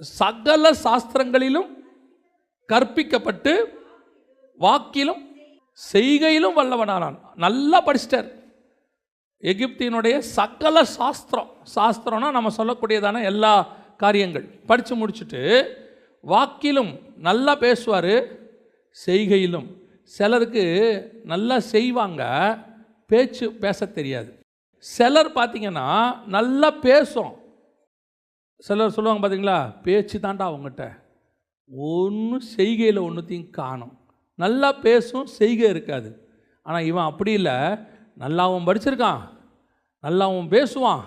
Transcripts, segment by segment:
சகல சாஸ்திரங்களிலும் கற்பிக்கப்பட்டு வாக்கிலும் செய்கையிலும் வல்லவனானான். நல்லா படிச்சிட்டார். எகிப்தினுடைய சகல சாஸ்திரம் சாஸ்திரம்னா நம்ம சொல்லக்கூடியதான எல்லா காரியங்கள். படித்து முடிச்சுட்டு வாக்கிலும் நல்லா பேசுவார் செய்கையிலும். சிலருக்கு நல்லா செய்வாங்க பேச்சு பேச தெரியாது. சிலர் பார்த்தீங்கன்னா நல்லா பேசும் சிலர் சொல்லுவாங்க பார்த்தீங்களா பேச்சு தாண்டா அவங்ககிட்ட. ஒன்றும் செய்கையில் ஒன்றுத்தையும் காணும். நல்லா பேசும் செய்கை இருக்காது. ஆனால் இவன் அப்படி இல்லை. நல்லாவும் படிச்சிருக்கான். நல்லாவும் பேசுவான்.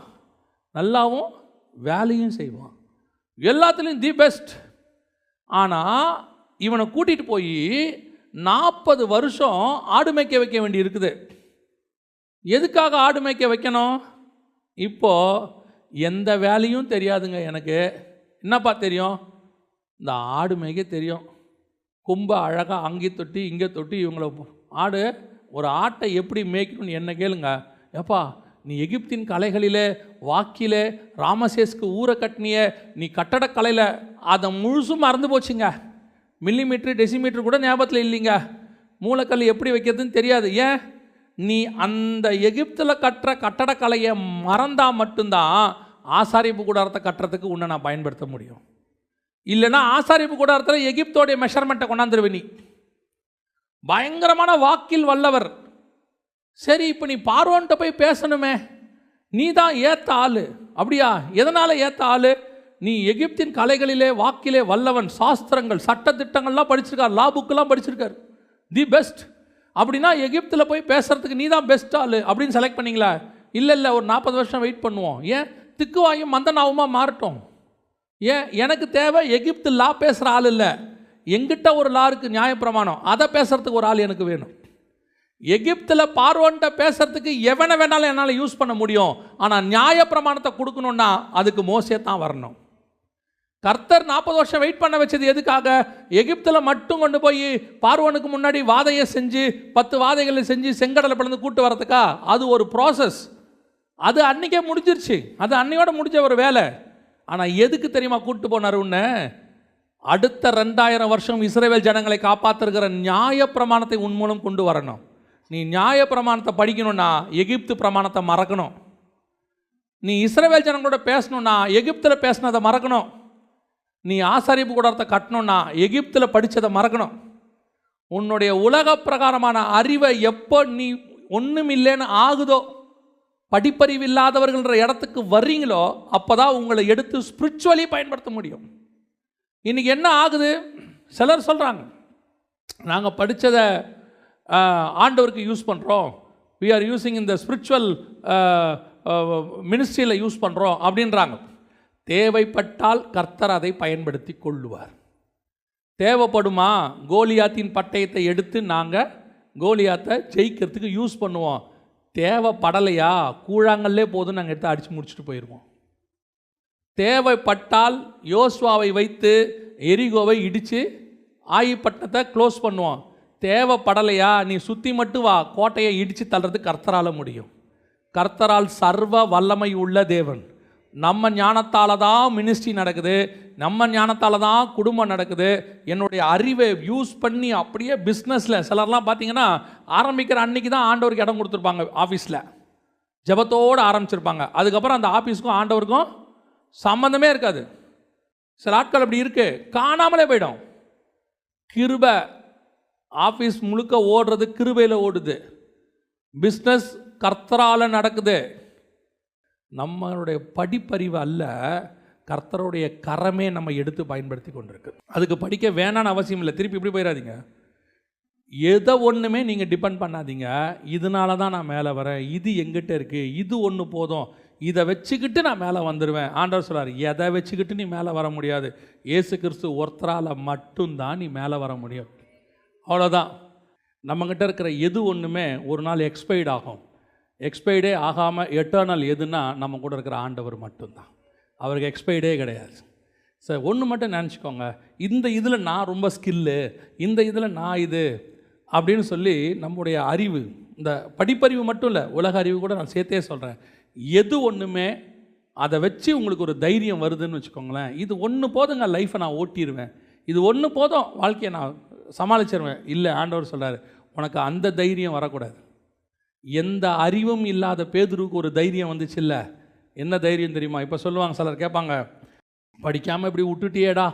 நல்லாவும் வேலையும் செய்வான். எல்லாத்துலேயும் தி பெஸ்ட் ஆனால் இவனை கூட்டிகிட்டு போய் நாற்பது வருஷம் ஆடு மேய்க்க வைக்க வேண்டி இருக்குது எதுக்காக ஆடு மேய்க்க வைக்கணும்? இப்போது எந்த வேலையும் தெரியாதுங்க எனக்கு. என்னப்பா தெரியும்? இந்த ஆடு மேய்க்க தெரியும். கும்ப அழகாக அங்கே தொட்டி இங்கே தொட்டி இவங்கள ஆடு ஒரு ஆட்டை எப்படி மேய்க்கணும்னு என்ன கேளுங்க. ஏப்பா நீ எகிப்தின் கலைகளிலே வாக்கிலே ராமசேஸ்க்கு ஊரை கட்டினிய நீ கட்டடக்கலையில் அதை முழுசும் மறந்து போச்சுங்க. மில்லிமீட்ரு டெசிமீட்ரு கூட ஞாபகத்தில் இல்லைங்க. மூலக்கல் எப்படி வைக்கிறதுன்னு தெரியாது. ஏன்? நீ அந்த எகிப்தில் கட்டுற கட்டடக்கலையை மறந்தால் மட்டும்தான் ஆசாரிப்பு கூடாரத்தை கட்டுறதுக்கு உன்னை நான் பயன்படுத்த முடியும். இல்லைன்னா ஆசாரிப்பு கூடாரத்தில் எகிப்தோடைய மெஷர்மெண்ட்டை கொண்டாந்துருவே நீ. பயங்கரமான வாக்கில் வல்லவர். சரி இப்போ நீ பார்வோன்ட்ட போய் பேசணுமே. நீ தான் ஏத்த ஆளு. அப்படியா? எதனால் ஏத்த ஆளு? நீ எகிப்தின் கலைகளிலே வாக்கிலே வல்லவன். சாஸ்திரங்கள் சட்ட திட்டங்கள்லாம் படிச்சிருக்கார். லா புக்கெல்லாம் படிச்சிருக்கார். தி பெஸ்ட் அப்படின்னா எகிப்தில் போய் பேசுகிறதுக்கு நீ தான் பெஸ்ட் ஆள் அப்படின்னு செலக்ட் பண்ணிங்களா? இல்லை இல்லை ஒரு நாற்பது வருஷம் வெயிட் பண்ணுவோம். ஏன்? திக்குவாயும் மந்தனாவுமா மாறட்டும். ஏன்? எனக்கு தேவை எகிப்து லா பேசுகிற ஆள் இல்லை. எங்கிட்ட ஒரு லா இருக்குது நியாயப்பிரமாணம். அதை பேசுகிறதுக்கு ஒரு ஆள் எனக்கு வேணும். எகிப்தில் பார்வோன்ட்ட பேசுகிறதுக்கு எவனை வேணாலும் என்னால் யூஸ் பண்ண முடியும். ஆனால் நியாயப்பிரமாணத்தை கொடுக்கணுன்னா அதுக்கு மோசே தான் வரணும். கர்த்தர் நாற்பது வருஷம் வெயிட் பண்ண வச்சது எதுக்காக? எகிப்தில் மட்டும் கொண்டு போய் பார்வனுக்கு முன்னாடி வாதையை செஞ்சு பத்து வாதைகளை செஞ்சு செங்கடலை பிளந்து கூட்டு வரதுக்கா அது ஒரு ப்ராசஸ் அது அன்னைக்கே முடிஞ்சிருச்சு. அது அன்னையோட முடிஞ்ச ஒரு வேலை. ஆனால் எதுக்கு தெரியுமா கூப்பிட்டு போனார் உன்ன? அடுத்த ரெண்டாயிரம் வருஷம் இஸ்ரேவேல் ஜனங்களை காப்பாற்றுகிற நியாய பிரமாணத்தை உன் மூலம் கொண்டு வரணும். நீ நியாய பிரமாணத்தை படிக்கணும்னா எகிப்து பிரமாணத்தை மறக்கணும். நீ இஸ்ரேவேல் ஜனங்களோட பேசணும்னா எகிப்தில் பேசினதை மறக்கணும். நீ ஆசாரிப்பு கூடாரத்தை கட்டணும்னா எகிப்தில் படித்ததை மறக்கணும். உன்னுடைய உலக பிரகாரமான அறிவை எப்போ நீ ஒன்றும் இல்லைன்னு ஆகுதோ படிப்பறிவு இல்லாதவர்கள்ன்ற இடத்துக்கு வர்றீங்களோ அப்போ தான் உங்களை எடுத்து ஸ்பிரிச்சுவலி பயன்படுத்த முடியும். இன்றைக்கி என்ன ஆகுது? சிலர் சொல்கிறாங்க நாங்கள் படித்ததை ஆண்டவருக்கு யூஸ் பண்ணுறோம் வி ஆர் யூஸிங் இந்த ஸ்பிரிச்சுவல் மினிஸ்ட்ரியில் யூஸ் பண்ணுறோம் அப்படின்றாங்க. தேவைப்பட்டால் கர்த்தர் அதை பயன்படுத்தி கொள்ளுவார். தேவைப்படுமா? கோலியாத்தின் பட்டயத்தை எடுத்து நாங்கள் கோலியாத்தை ஜெயிக்கிறதுக்கு யூஸ் பண்ணுவோம். தேவைப்படலையா? கூழாங்கல்லே போதும் நாங்கள் எடுத்து அடித்து முடிச்சுட்டு போயிடுவோம் தேவைப்பட்டால் யோஸ்வாவை வைத்து எரிகோவை இடித்து ஆயிப்பட்டத்தை க்ளோஸ் பண்ணுவோம். தேவைப்படலையா? நீ சுற்றி மட்டும் வா. கோட்டையை இடித்து தள்ளுறது கர்த்தரால் முடியும். கர்த்தரால் சர்வ வல்லமை உள்ள தேவன். நம்ம ஞானத்தால் தான் மினிஸ்ட்ரி நடக்குது. நம்ம ஞானத்தால் தான் குடும்பம் நடக்குது. என்னுடைய அறிவை யூஸ் பண்ணி அப்படியே பிஸ்னஸில் சிலர்லாம் பார்த்தீங்கன்னா ஆரம்பிக்கிற அன்னைக்கு தான் ஆண்டவருக்கு இடம் கொடுத்துருப்பாங்க ஆஃபீஸில் ஜெபத்தோடு ஆரம்பிச்சிருப்பாங்க. அதுக்கப்புறம் அந்த ஆஃபீஸுக்கும் ஆண்டவருக்கும் சம்மந்தமே இருக்காது. சில ஆட்கள் அப்படி இருக்குது காணாமலே போயிடும். கிருபை ஆஃபீஸ் முழுக்க ஓடுறது கிருபையில் ஓடுது. பிஸ்னஸ் கர்த்தரால் நடக்குது. நம்மளுடைய படிப்பறிவு அல்ல கர்த்தருடைய கரமே நம்ம எடுத்து பயன்படுத்தி கொண்டிருக்கு. அதுக்கு படிக்க வேணான்னு அவசியம் இல்லை. திருப்பி இப்படி போயிடாதீங்க. எதை ஒன்றுமே நீங்கள் டிபெண்ட் பண்ணாதீங்க. இதனால தான் நான் மேலே வரேன். இது எங்கிட்ட இருக்குது இது ஒன்று போதும். இதை வச்சுக்கிட்டு நான் மேலே வந்துடுவேன் ஆண்டவர் சொல்கிறார் எதை வச்சுக்கிட்டு நீ மேலே வர முடியாது? ஏசு கிறிஸ்து ஒருத்தரால் மட்டும்தான் நீ மேலே வர முடியும். அவ்வளோதான் நம்மக்கிட்ட இருக்கிற எது ஒன்றுமே ஒரு நாள் எக்ஸ்பைர்ட் ஆகும். எக்ஸ்பைர்டே ஆகாமல் எட்டர்னல் எதுன்னா நம்ம கூட இருக்கிற ஆண்டவர் மட்டும்தான். அவருக்கு எக்ஸ்பைர்டே கிடையாது. சார் ஒன்று மட்டும் நினச்சிக்கோங்க. இந்த இதில் நான் ரொம்ப ஸ்கில்லு இந்த இதில் நான் இது அப்படின்னு சொல்லி நம்முடைய அறிவு இந்த படிப்பறிவு மட்டும் இல்லை உலக அறிவு கூட நான் சேர்த்தே சொல்கிறேன் எது ஒன்றுமே அதை வச்சு உங்களுக்கு ஒரு தைரியம் வருதுன்னு வச்சுக்கோங்களேன். இது ஒன்று போதுங்க லைஃப்பை நான் ஓட்டிடுவேன் இது ஒன்று போதும் வாழ்க்கையை நான் சமாளிச்சிருவேன். இல்லை ஆண்டவர் சொல்கிறார் உனக்கு அந்த தைரியம் வரக்கூடாது. எந்த அறிவும் இல்லாத பேதுருவுக்கு ஒரு தைரியம் வந்துச்சுல்ல? என்ன தைரியம் தெரியுமா? இப்போ சொல்லுவாங்க சிலர் கேட்பாங்க படிக்காமல் இப்படி விட்டுட்டியேடா.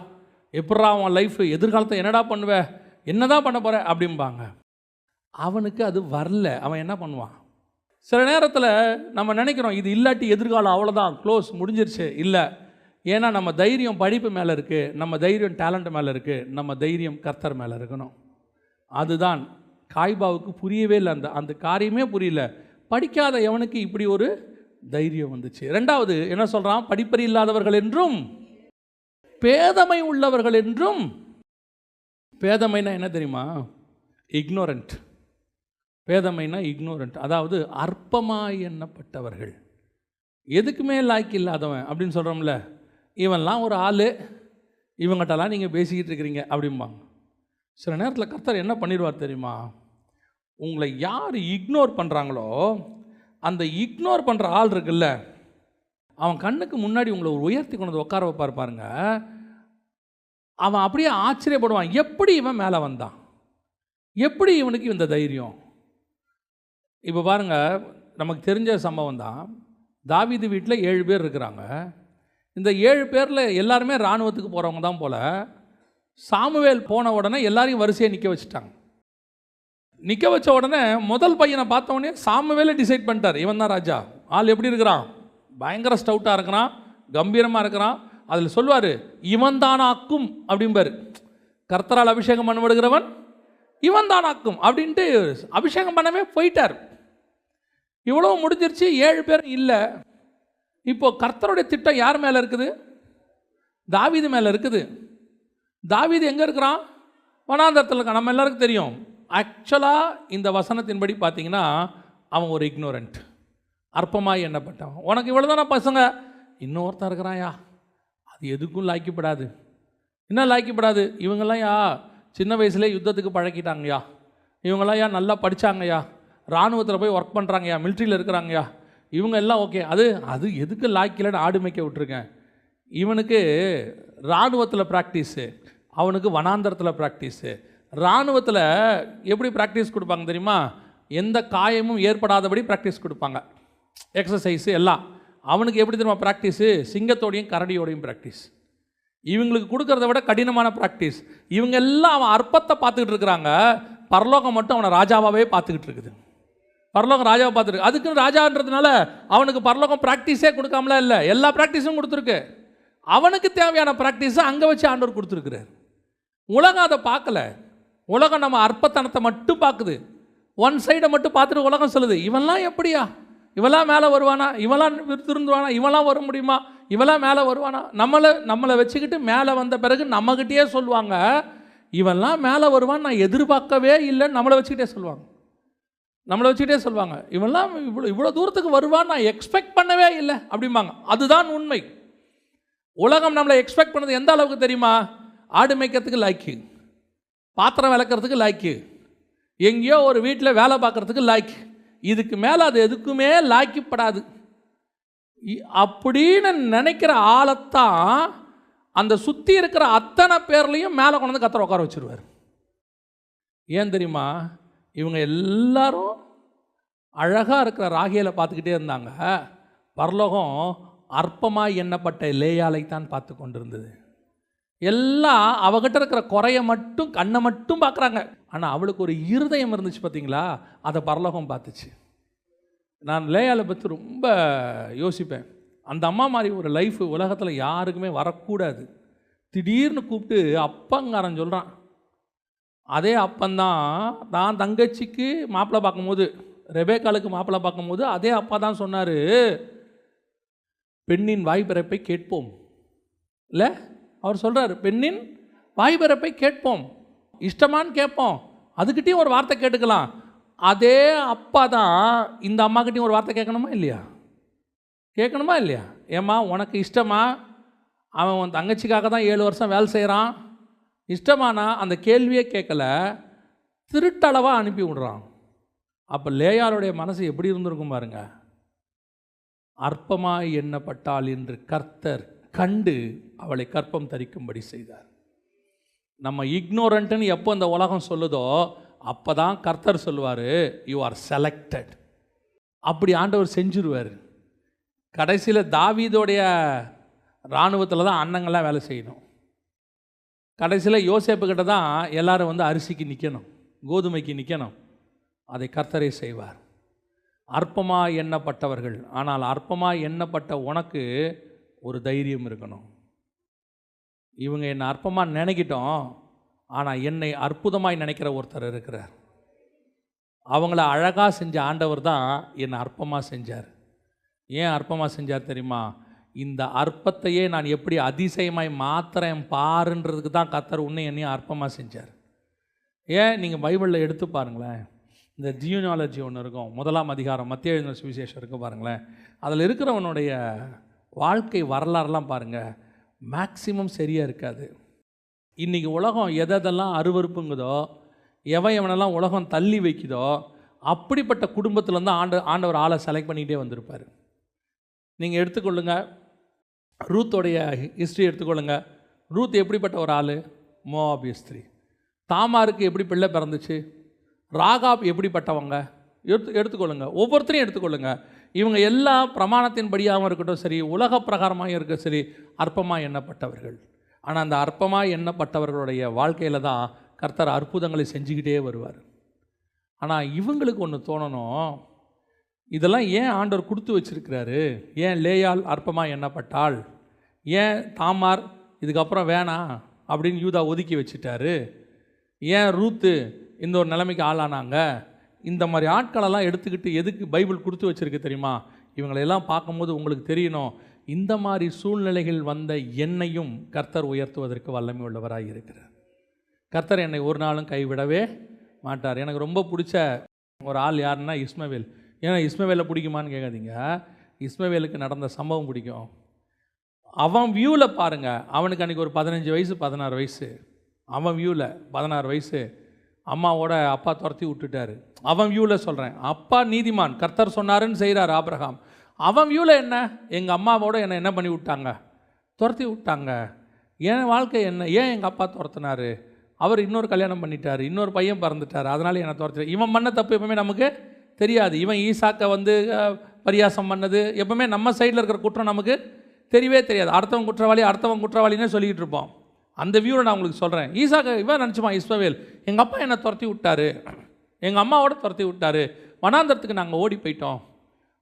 எப்பட்றா அவன் லைஃப் எதிர்காலத்தை என்னடா பண்ணுவ? என்னதான் பண்ண போகிற அப்படிம்பாங்க. அவனுக்கு அது வரல. அவன் என்ன பண்ணுவான்? சில நேரத்தில் நம்ம நினைக்கிறோம் இது இல்லாட்டி எதிர்காலம் அவ்வளோதான் க்ளோஸ் முடிஞ்சிருச்சு. இல்லை. ஏன்னா நம்ம தைரியம் படிப்பு மேலே இருக்குது நம்ம தைரியம் டேலண்ட் மேலே இருக்குது நம்ம தைரியம் கர்த்தர் மேலே இருக்கணும். அதுதான் காய்பாவுக்கு புரியவே இல்லை அந்த அந்த காரியமே புரியல. படிக்காத எவனுக்கு இப்படி ஒரு தைரியம் வந்துச்சு. ரெண்டாவது என்ன சொல்கிறான் படிப்பறி இல்லாதவர்கள் என்றும் பேதமை உள்ளவர்கள் என்றும். பேதமைனா என்ன தெரியுமா? இக்னோரண்ட் பேதமைனா இக்னோரண்ட் அதாவது அற்பமாய் எண்ணப்பட்டவர்கள். எதுக்குமே லாய்க் இல்லாதவன் அப்படின்னு சொல்கிறோம்ல இவன்லாம் ஒரு ஆள். இவங்ககிட்டலாம் நீங்கள் பேசிக்கிட்டு இருக்கிறீங்க அப்படிம்பாங்க. சில நேரத்தில் கர்த்தர் என்ன பண்ணிடுவார் தெரியுமா? உங்களை யார் இக்னோர் பண்ணுறாங்களோ அந்த இக்னோர் பண்ணுற ஆள் இருக்குல்ல அவன் கண்ணுக்கு முன்னாடி உங்களை ஒரு உயர்த்தி கொண்டு வந்து உட்கார வைப்பார் பாருங்க. அவன் அப்படியே ஆச்சரியப்படுவான் எப்படி இவன் மேலே வந்தான்? எப்படி இவனுக்கு இந்த தைரியம்? இப்போ பாருங்க நமக்கு தெரிஞ்ச சம்பவம் தான். தாவிது வீட்டில் ஏழு பேர் இருக்கிறாங்க. இந்த ஏழு பேரில் எல்லாருமே இராணுவத்துக்கு போகிறவங்க தான் போல். சாமுவேல் போன உடனே எல்லாரையும் வரிசையை நிற்க வச்சுட்டாங்க. நிற்க வச்ச உடனே முதல் பையனை பார்த்த உடனே சாமுவேலே டிசைட் பண்ணிட்டார். இவன் தான் ராஜா. ஆள் எப்படி இருக்கிறான்? பயங்கர ஸ்டவுட்டாக இருக்கிறான் கம்பீரமாக இருக்கிறான். அதில் சொல்லுவார் இவன் தானாக்கும் அப்படிம்பார். கர்த்தரால் அபிஷேகம் பண்ணப்படுகிறவன் இவன் தானாக்கும் அப்படின்ட்டு அபிஷேகம் பண்ணவே போயிட்டார். இவ்வளோ முடிஞ்சிருச்சு ஏழு பேர் இல்லை. இப்போது கர்த்தருடைய திட்டம் யார் மேலே இருக்குது? தாவீது மேலே இருக்குது. தாவீது எங்கே இருக்கிறான்? வனாந்தரத்தில் இருக்கான். நம்ம எல்லாருக்கும் தெரியும். ஆக்சுவலாக இந்த வசனத்தின்படி பார்த்தீங்கன்னா அவன் ஒரு இக்னோரண்ட் அற்பமாக எண்ணப்பட்டவன். உனக்கு இவ்வளோ தானே பசங்க? இன்னொருத்தன் இருக்கிறாயா அது எதுக்கும் லாய்க்கப்படாது என்ன லாய்க்கப்படாது இவங்கெல்லாம் யா சின்ன வயசுலேயே யுத்தத்துக்கு பழக்கிட்டாங்கய்யா இவங்கெல்லாம் யா நல்லா படித்தாங்கய்யா இராணுவத்தில் போய் ஒர்க் பண்ணுறாங்கய்யா மிலிட்ரியில் இருக்கிறாங்கய்யா இவங்க எல்லாம் ஓகே அது அது எதுக்கு லாய்க்கலன்னு ஆடு மேய்க்க விட்டுருக்கேன். இவனுக்கு இராணுவத்தில் ப்ராக்டிஸு அவனுக்கு வனாந்தரத்தில் ப்ராக்டிஸு இராணுவத்தில் எப்படி ப்ராக்டிஸ் கொடுப்பாங்க தெரியுமா? எந்த காயமும் ஏற்படாதபடி ப்ராக்டிஸ் கொடுப்பாங்க. எக்ஸசைஸு எல்லாம். அவனுக்கு எப்படி தெரியுமா ப்ராக்டிஸு சிங்கத்தோடையும் கரடியோடையும் ப்ராக்டிஸ் இவங்களுக்கு கொடுக்கறத விட கடினமான ப்ராக்டிஸ் இவங்க எல்லாம் அவன் அற்பத்தை பார்த்துக்கிட்டு இருக்கிறாங்க. பரலோகம் மட்டும் அவனை ராஜாவாகவே பார்த்துக்கிட்டு இருக்குது. பரலோகம் ராஜாவை பார்த்துருக்கு அதுக்குன்னு ராஜான்றதுனால அவனுக்கு பரலோகம் ப்ராக்டிஸே கொடுக்காமலாம் இல்லை. எல்லா ப்ராக்டிஸும் கொடுத்துருக்கு. அவனுக்கு தேவையான ப்ராக்டிஸை அங்கே வச்சு ஆண்டவர் கொடுத்துருக்குறாரு. உலகம் அதை பார்க்கல. உலகம் நம்ம அற்பத்தனத்தை மட்டும் பார்க்குது. ஒன் சைடை மட்டும் பார்த்துட்டு உலகம் சொல்லுது. இவன்லாம் எப்படியா? இவெல்லாம் மேலே வருவானா? இவெல்லாம் திருந்துவானா இவெல்லாம் வர முடியுமா? இவெல்லாம் மேலே வருவானா? நம்மளை நம்மளை வச்சுக்கிட்டு மேலே வந்த பிறகு நம்மக்கிட்டேயே சொல்லுவாங்க. இவெல்லாம் மேலே வருவான் நான் எதிர்பார்க்கவே இல்லைன்னு நம்மளை வச்சுக்கிட்டே சொல்லுவாங்க. நம்மளை வச்சுக்கிட்டே சொல்லுவாங்க. இவெல்லாம் இவ்வளோ இவ்வளோ தூரத்துக்கு வருவான்னு நான் எக்ஸ்பெக்ட் பண்ணவே இல்லை அப்படிம்பாங்க. அதுதான் உண்மை. உலகம் நம்மளை எக்ஸ்பெக்ட் பண்ணது எந்த அளவுக்கு தெரியுமா? ஆடு மேய்க்கிறதுக்கு லாய்க்கு பாத்திரம் விளக்குறதுக்கு லாய்க்கு எங்கேயோ ஒரு வீட்டில் வேலை பார்க்குறதுக்கு லாய்க்கு இதுக்கு மேலே அது எதுக்குமே லாய்க்கப்படாது இ- அப்படின்னு நினைக்கிற ஆளைத்தான் அந்த சுற்றி இருக்கிற அத்தனை பேர்லேயும் மேலே கொண்டு வந்து கத்திர உட்கார வச்சுருவார். ஏன் தெரியுமா? இவங்க எல்லாரும் அழகாக இருக்கிற ராகியில் பார்த்துக்கிட்டே இருந்தாங்க. பரலோகம் அற்பமாய் எண்ணப்பட்ட லேயாலை தான் பார்த்து கொண்டிருந்தது. எல்லாம் அவகிட்ட இருக்கிற குறைய மட்டும் கண்ணை மட்டும் பார்க்குறாங்க. ஆனால் அவளுக்கு ஒரு இருதயம் இருந்துச்சு பார்த்தீங்களா? அதை பரலோகம் பார்த்துச்சு. நான் லேயாலை பற்றி ரொம்ப யோசிப்பேன். அந்த அம்மா மாதிரி ஒரு லைஃப் உலகத்தில் யாருக்குமே வரக்கூடாது. திடீர்னு கூப்பிட்டு அப்பங்காரன் சொல்கிறான் அதே அப்பந்தான் தான் தங்கச்சிக்கு மாப்பிள்ளை பார்க்கும்போது ரெபேக்காலுக்கு மாப்பிள்ளை பார்க்கும்போது அதே அப்பா தான் சொன்னார். பெண்ணின் வாய்பிறப்பை கேட்போம். இல்லை? அவர் சொல்கிறார் பெண்ணின் வாய்பிறப்பை கேட்போம். இஷ்டமான்னு கேட்போம். அதுக்கிட்டேயும் ஒரு வார்த்தை கேட்டுக்கலாம். அதே அப்பா தான் இந்த அம்மாக்கிட்டையும் ஒரு வார்த்தை கேட்கணுமா இல்லையா? கேட்கணுமா இல்லையா? ஏம்மா உனக்கு இஷ்டமா? அவன் உன் தங்கச்சிக்காக தான் ஏழு வருஷம் வேலை செய்கிறான் இஷ்டமானா அந்த கேள்வியே கேட்கல. திருட்டளவாக அனுப்பி விடுறான். அப்போ லேயாருடைய மனசு எப்படி இருந்திருக்கும் பாருங்கள் அற்பமாய் எண்ணப்பட்டாள் என்று கர்த்தர் கண்டு அவளை கற்பம் தரிக்கும்படி செய்தார். நம்ம இக்னோரண்ட்டுன்னு எப்போ இந்த உலகம் சொல்லுதோ அப்போ தான் கர்த்தர் சொல்லுவார் யூ ஆர் செலக்டட் அப்படி ஆண்டவர் செஞ்சிருவார். கடைசியில் தாவீதோடைய இராணுவத்தில் தான் அன்னங்கள்லாம் வேலை செய்யணும். கடைசியில் யோசேப்பு கிட்ட தான் எல்லோரும் வந்து அரிசிக்கு நிற்கணும் கோதுமைக்கு நிற்கணும் அதை கர்த்தரே செய்வார். அற்பமாக எண்ணப்பட்டவர்கள். ஆனால் அற்பமாக எண்ணப்பட்ட உனக்கு ஒரு தைரியம் இருக்கணும். இவங்க என்னை அற்பமாக நினைக்கிட்டோம். ஆனால் என்னை அற்புதமாய் நினைக்கிற ஒருத்தர் இருக்கிறார். அவங்கள அழகாக செஞ்ச ஆண்டவர் தான் என்னை அற்பமாக செஞ்சார். ஏன் அற்பமாக செஞ்சார் தெரியுமா? இந்த அற்பத்தையே நான் எப்படி அதிசயமாய் மாத்திரேன் பாருன்றதுக்கு தான் கத்தர் உன்னை என்னையும் அற்பமாக செஞ்சார். ஏன்? நீங்கள் பைபிளில் எடுத்து பாருங்களேன். இந்த ஜியோனாலஜி ஒன்று இருக்கும். முதலாம் அதிகாரம் மத்திய எழுதின சுவிசேஷம் இருக்கும் பாருங்களேன். அதில் இருக்கிறவனுடைய வாழ்க்கை வரலாறுலாம் பாருங்கள் மேக்சிமம் சரியாக இருக்காது. இன்றைக்கி உலகம் எதெல்லாம் அருவருப்புங்குதோ எவன் எவனெல்லாம் உலகம் தள்ளி வைக்குதோ அப்படிப்பட்ட குடும்பத்தில் குடும்பத்துலேருந்து ஆண்டு ஆண்டவர் ஆளை செலக்ட் பண்ணிக்கிட்டே வந்திருப்பார். நீங்கள் எடுத்துக்கொள்ளுங்க. ரூத்தோடைய ஹிஸ்ட்ரி எடுத்துக்கொள்ளுங்க. ரூத் எப்படிப்பட்ட ஒரு ஆள்? மோவாபிய ஸ்திரீ தாமாருக்கு எப்படி பிள்ளை பிறந்துச்சு? ராகாப் எப்படிப்பட்டவங்க? எடுத்து எடுத்துக்கொள்ளுங்க. ஒவ்வொருத்தரையும் எடுத்துக்கொள்ளுங்க. இவங்க எல்லா பிரமாணத்தின்படியாகவும் இருக்கட்டும் சரி உலக பிரகாரமாக இருக்க சரி அற்பமாக எண்ணப்பட்டவர்கள். ஆனால் அந்த அற்பமாக எண்ணப்பட்டவர்களுடைய வாழ்க்கையில் தான் கர்த்தர் அற்புதங்களை செஞ்சுக்கிட்டே வருவார். ஆனால் இவங்களுக்கு ஒன்று தோணணும். இதெல்லாம் ஏன் ஆண்டவர் கொடுத்து வச்சிருக்கிறாரு? ஏன் லேயால் அற்பமாக எண்ணப்பட்டாள் ஏன் தாமார் இதுக்கப்புறம் வேணாம் அப்படின்னு யூதா ஒதுக்கி வச்சிட்டாரு? ஏன் ரூத்து இந்த ஒரு நிலைமைக்கு ஆளானாங்க. இந்த மாதிரி ஆட்களெல்லாம் எடுத்துக்கிட்டு எதுக்கு பைபிள் கொடுத்து வச்சுருக்கு தெரியுமா? இவங்களெல்லாம் பார்க்கும்போது உங்களுக்கு தெரியணும். இந்த மாதிரி சூழ்நிலைகள் வந்த என்னையும் கர்த்தர் உயர்த்துவதற்கு வல்லமை உள்ளவராக இருக்கிறார். கர்த்தர் என்னை ஒரு நாளும் கைவிடவே மாட்டார். எனக்கு ரொம்ப பிடிச்ச ஒரு ஆள் யாருன்னா இஸ்மவேல். ஏன்னா இஸ்மவேலை பிடிக்குமான்னு கேட்காதீங்க. இஸ்மவேலுக்கு நடந்த சம்பவம் பிடிக்கும். அவன் வியூவில் பாருங்கள் அவனுக்கு அன்றைக்கி ஒரு பதினஞ்சு வயசு பதினாறு வயசு. அவன் வியூவில் பதினாறு வயசு. அம்மாவோட அப்பா துரத்தி விட்டுட்டாரு. அவன் வியூவில் சொல்கிறேன் அப்பா நீதிமான் கர்த்தர் சொன்னாருன்னு செய்கிறார் ஆப்ரஹாம் அவன் வியூவில் என்ன? எங்கள் அம்மாவோட என்னை என்ன பண்ணி விட்டாங்க? துரத்தி விட்டாங்க. என் வாழ்க்கை என்ன? ஏன் எங்கள் அப்பா துரத்துனாரு? அவர் இன்னொரு கல்யாணம் பண்ணிட்டார். இன்னொரு பையன் பறந்துட்டார். அதனால் என்னை துரத்தி இவன் பண்ண தப்பு எப்பவுமே நமக்கு தெரியாது. இவன் ஈசாக்கை வந்து பரியாசம் பண்ணது எப்பவுமே நம்ம சைடில் இருக்கிற குற்றம் நமக்கு தெரியவே தெரியாது. அடுத்தவன் குற்றவாளி அடுத்தவன் குற்றவாளின்னே சொல்லிக்கிட்டு இருப்போம். அந்த வியூவில் நான் உங்களுக்கு சொல்கிறேன் ஈசாக்க இவன் நினச்சிமா இஸ்மவேல் எங்கள் அப்பா என்னை துரத்தி விட்டாரு. எங்கள் அம்மாவோட துரத்தி விட்டாரு. வனாந்தரத்துக்கு நாங்கள் ஓடி போயிட்டோம்.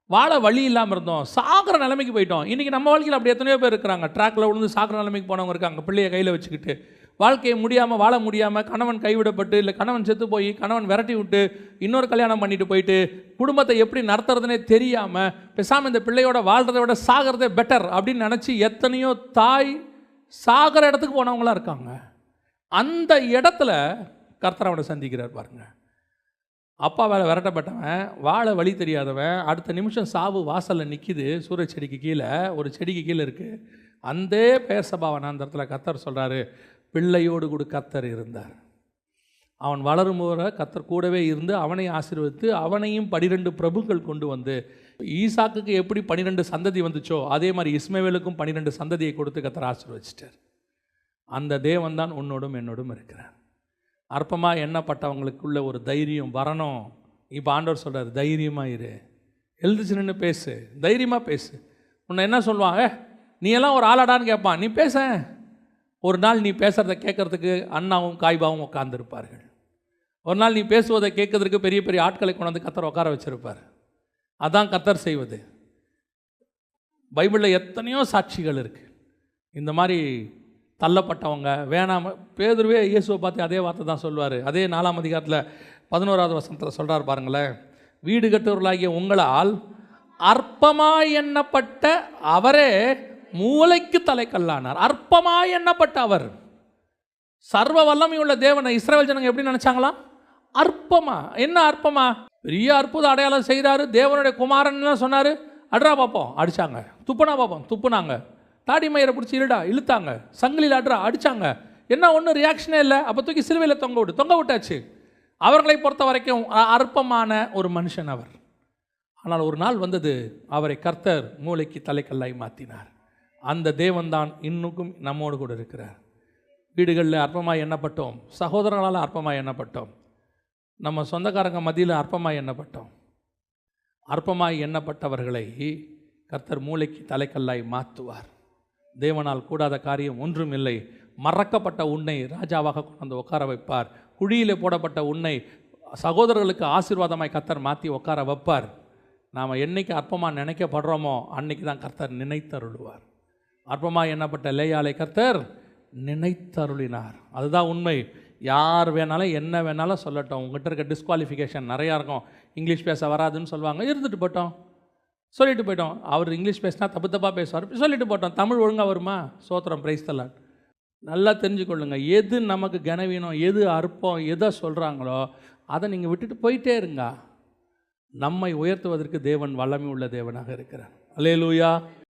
வாழ வழி இல்லாமல் இருந்தோம். சாகிற நிலைமைக்கு போயிட்டோம். இன்றைக்கி நம்ம வாழ்க்கையில் அப்படி எத்தனையோ பேர் இருக்கிறாங்க. ட்ராக்கில் விழுந்து சாகிற நிலைமைக்கு போனவங்க இருக்காங்க. பிள்ளைய கையில் வச்சுக்கிட்டு. வாழ்க்கையை முடியாமல் வாழ முடியாமல் கணவன் கைவிடப்பட்டு இல்லை கணவன் செத்து போய் கணவன் விரட்டி விட்டு இன்னொரு கல்யாணம் பண்ணிட்டு போயிட்டு குடும்பத்தை எப்படி நடத்துறதுனே தெரியாமல் பேசாமல் இந்த பிள்ளையோட வாழ்கிறத விட சாகிறதே பெட்டர் அப்படின்னு நினச்சி எத்தனையோ தாய் சாகிற இடத்துக்கு போனவங்களாம் இருக்காங்க. அந்த இடத்துல கர்த்தர் அவனை சந்திக்கிறார் பாருங்க. அப்பா வேலை விரட்டப்பட்டவன் வாழ வழி தெரியாதவன் அடுத்த நிமிஷம் சாவு வாசலில் நிற்கிது சூரிய செடிக்கு கீழே ஒரு செடிக்கு கீழே இருக்குது அந்த பெயர் சபாவன் அந்த இடத்துல கத்தர் சொல்கிறாரு பிள்ளையோடு கூட கத்தர் இருந்தார். அவன் வளரும் போகிற கத்தர் கூடவே இருந்து அவனை ஆசீர்வதித்து அவனையும் பனிரெண்டு பிரபுக்கள் கொண்டு வந்து ஈசாக்குக்கு எப்படி பனிரெண்டு சந்ததி வந்துச்சோ அதே மாதிரி இஸ்மேவேலுக்கும் பனிரெண்டு சந்ததியை கொடுத்து கத்தர் ஆசீர்வச்சிட்டார். அந்த தேவன் தான் உன்னோடும் என்னோடும் இருக்கிறார். அற்பமாக எண்ணப்பட்டவங்களுக்குள்ள ஒரு தைரியம் வரணும். இப்போ ஆண்டவர் சொல்கிறார் தைரியமாக இரு. எழுந்துச்சு நின்று பேசு. தைரியமாக பேசு. உன்னை என்ன சொல்லுவாங்க? நீ எல்லாம் ஒரு ஆளாடான்னு கேட்பான். நீ பேச. ஒரு நாள் நீ பேசுகிறத கேட்கறதுக்கு அண்ணாவும் காய்பாவும் உட்காந்துருப்பார்கள் ஒரு நாள் நீ பேசுவதை கேட்கறதுக்கு பெரிய பெரிய ஆட்களை கொண்டு வந்து உட்கார வச்சிருப்பார். அதான் கத்தர் செய்வது. பைபிளில் எத்தனையோ சாட்சிகள் இருக்குது இந்த மாதிரி தள்ளப்பட்டவங்க வேணாம பேதுருவே இயேசுவை பார்த்து அதே வார்த்தை தான் சொல்லுவார். அதே நாலாம் அதிகாரத்தில் பதினோராவது வசனத்தில் சொல்கிறார் பாருங்களேன். வீடு கட்டுவர்களாகிய உங்களால் அற்பமாய் எண்ணப்பட்ட அவரே மூளைக்கு தலைக்கல்லானார். அற்பமாய் எண்ணப்பட்ட அவர். சர்வ வல்லமையுள்ள தேவனை இஸ்ரேல் ஜனங்க எப்படி நினச்சாங்களாம்? அற்பமா. என்ன அற்பமா? பெரிய அற்புத அடையாளம் செய்கிறாரு. தேவனுடைய குமாரன் சொன்னார்? அட்ரா பார்ப்போம் அடிச்சாங்க. துப்புனா பார்ப்போம் துப்புனாங்க. தாடி மயிரை பிடிச்சி இருடா இழுத்தாங்க. சங்கிலியில் அட்ரா அடிச்சாங்க. என்ன ஒன்றும் ரியாக்ஷனே இல்லை. அப்போ தூக்கி சிலுவையில் தொங்க விட்டு தொங்க விட்டாச்சு. அவர்களை பொறுத்த வரைக்கும் அற்பமான ஒரு மனுஷன் அவர். ஆனால் ஒரு நாள் வந்தது அவரை கர்த்தர் மூளைக்கு தலைக்கல்லாய் மாற்றினார் அந்த தேவன்தான் இன்னுக்கும் நம்மோடு கூட இருக்கிறார். வீடுகளில் அற்பமாக எண்ணப்பட்டோம். சகோதரர்களால் அற்பமாக எண்ணப்பட்டோம். நம்ம சொந்தக்காரங்க மத்தியில் அற்பமாய் எண்ணப்பட்டோம். அற்பமாய் எண்ணப்பட்டவர்களை கர்த்தர் மூளைக்கு தலைக்கல்லாய் மாற்றுவார் தேவனால் கூடாத காரியம் ஒன்றும் இல்லை. மறக்கப்பட்ட உன்னை ராஜாவாக கொண்டு உட்கார வைப்பார். குழியில் போடப்பட்ட உன்னை சகோதரர்களுக்கு ஆசீர்வாதமாய் கர்த்தர் மாற்றி உட்கார வைப்பார். நாம் என்னைக்கு அற்பமாக நினைக்கப்படுறோமோ அன்னைக்கு தான் கர்த்தர் நினைத்தருளுவார். அற்பமாக எண்ணப்பட்ட லேயாலை கர்த்தர் நினைத்தருளினார். அதுதான் உண்மை. யார் வேணாலும் என்ன வேணாலும் சொல்லட்டும். உங்கள்கிட்ட இருக்க டிஸ்குவாலிஃபிகேஷன் நிறையா இருக்கும். இங்கிலீஷ் பேச வராதுன்னு சொல்லுவாங்க. இருந்துட்டு போட்டோம் சொல்லிட்டு போயிட்டோம். அவர் இங்கிலீஷ் பேசினா தப்பு தப்பாக பேசுவார். சொல்லிட்டு போட்டோம். தமிழ் ஒழுங்காக வருமா? சோத்திரம் பிரைஸ் தலான் நல்லா தெரிஞ்சுக்கொள்ளுங்க. எது நமக்கு கனவீனம் எது அற்பம் எதை சொல்கிறாங்களோ அதை நீங்கள் விட்டுட்டு போயிட்டே இருங்க. நம்மை உயர்த்துவதற்கு தேவன் வல்லமை உள்ள தேவனாக இருக்கிறார். அல்லேலூயா